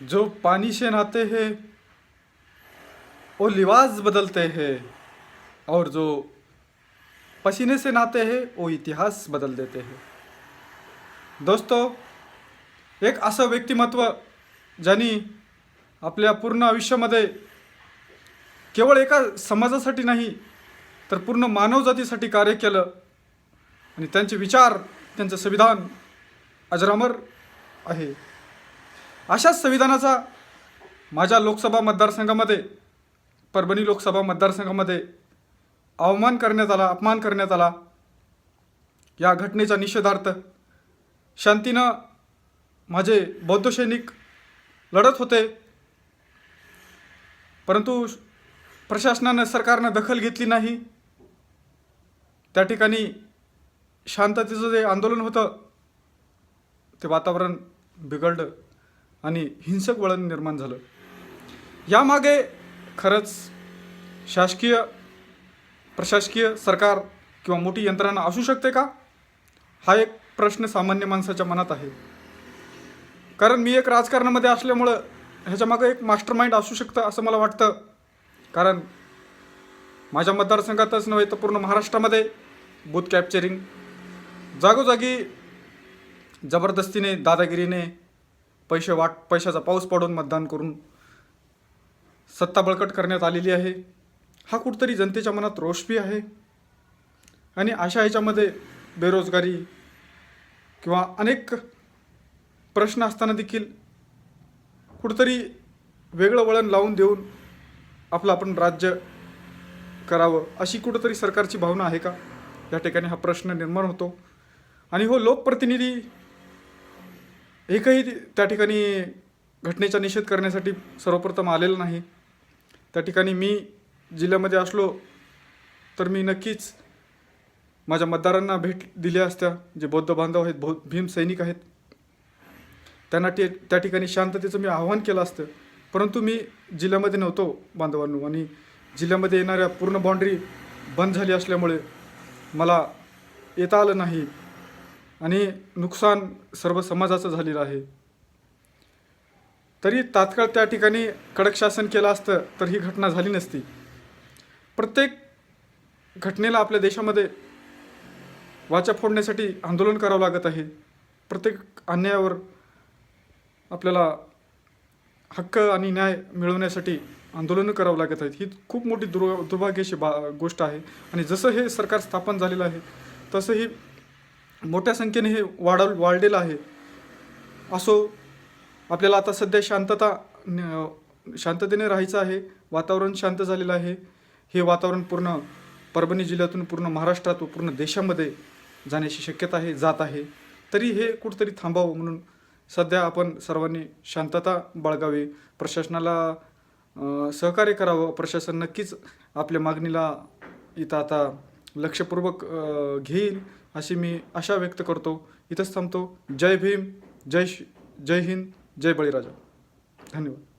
जो पानी से नहाते हैं वो लिबास बदलते हैं और जो पसीने से नहाते हैं वो इतिहास बदल देते हैं। दोस्तों एक असं व्यक्तिमत्व ज्यांनी आपल्या पूर्ण आयुष्यामध्ये केवळ एका समाजासाठी नाही तर पूर्ण मानवजातीसाठी कार्य केलं आणि त्यांचे विचार त्यांचं संविधान अजरामर आहे. अशाच संविधानाचा माझ्या लोकसभा मतदारसंघामध्ये परभणी लोकसभा मतदारसंघामध्ये अवमान करण्यात आला अपमान करण्यात आला. या घटनेचा निषेधार्थ शांतीनं माझे बौद्ध सैनिक लढत होते. परंतु प्रशासनानं सरकारनं दखल घेतली नाही. त्या ठिकाणी शांततेचं जे आंदोलन होतं ते वातावरण बिघडलं. आणि हिंसक वळण निर्माण झालं. यामागे खरंच शासकीय प्रशासकीय सरकार किंवा मोठी यंत्रणा असू शकते का? हा एक प्रश्न सामान्य माणसाच्या मनात आहे. कारण मी एक राजकारणामध्ये असल्यामुळं ह्याच्यामागं एक मास्टर माइंड असू शकतं असं मला वाटतं. कारण माझ्या मतदारसंघातच नव्हे तर पूर्ण महाराष्ट्रामध्ये बूथ कॅप्चरिंग जागोजागी जबरदस्तीने दादागिरीने पैसे वाट पैशाचा पाऊस पडून मतदान करून सत्ता बळकट करण्यात आलेली आहे. हा कुठतरी जनतेच्या मनात रोषबी आहे. आणि अशा ह्याच्यामध्ये बेरोजगारी किंवा अनेक प्रश्न असताना देखील कुठतरी वेगळं वळण लावून देऊन आपलं आपण राज्य करावं अशी कुठंतरी सरकारची भावना आहे का? या ठिकाणी हा प्रश्न निर्माण होतो. आणि हो लोकप्रतिनिधी एकही त्या ठिकाणी घटनेचा निषेध करण्यासाठी सर्वप्रथम आलेलं नाही. त्या ठिकाणी मी जिल्ह्यामध्ये असलो तर मी नक्कीच माझ्या मतदारांना भेट दिल्या असत्या जे बौद्ध बांधव आहेत बौ भीम सैनिक आहेत. त्यांना ते त्या ठिकाणी शांततेचं मी आव्हान केलं असतं. परंतु मी जिल्ह्यामध्ये नव्हतो बांधवांनो आणि जिल्ह्यामध्ये येणाऱ्या पूर्ण बाँड्री बंद झाली असल्यामुळे मला येता आलं नाही. आणि नुकसान सर्व समाजाचं झालेलं आहे. तरी तात्काळ त्या ठिकाणी कडक शासन केलं असतं तर ही घटना झाली नसती. प्रत्येक घटनेला आपल्या देशामध्ये वाचा फोडण्यासाठी आंदोलन करावं लागत आहे. प्रत्येक अन्यायावर आपल्याला हक्क आणि न्याय मिळवण्यासाठी आंदोलनं करावं लागत आहेत ही खूप मोठी दुर् दुर्भाग्याची बा गोष्ट आहे. आणि जसं हे सरकार स्थापन झालेलं आहे तसंही मोठ्या संख्येने हे वाढव वाढलेलं आहे. असो आपल्याला आता सध्या शांतता न- शांततेने राहायचं आहे वातावरण शांत झालेलं आहे. हे वातावरण पूर्ण परभणी जिल्ह्यातून पूर्ण महाराष्ट्रात व पूर्ण देशामध्ये जाण्याची शक्यता आहे जात आहे. तरी हे कुठंतरी थांबावं म्हणून सध्या आपण सर्वांनी शांतता बाळगावी. प्रशासनाला सहकार्य करावं. प्रशासन नक्कीच आपल्या मागणीला इथं आता लक्षपूर्वक घेईल. अशी मी आशा व्यक्त करतो. इथंच थांबतो. जय भीम जय श- जय हिंद जय बळीराजा. धन्यवाद.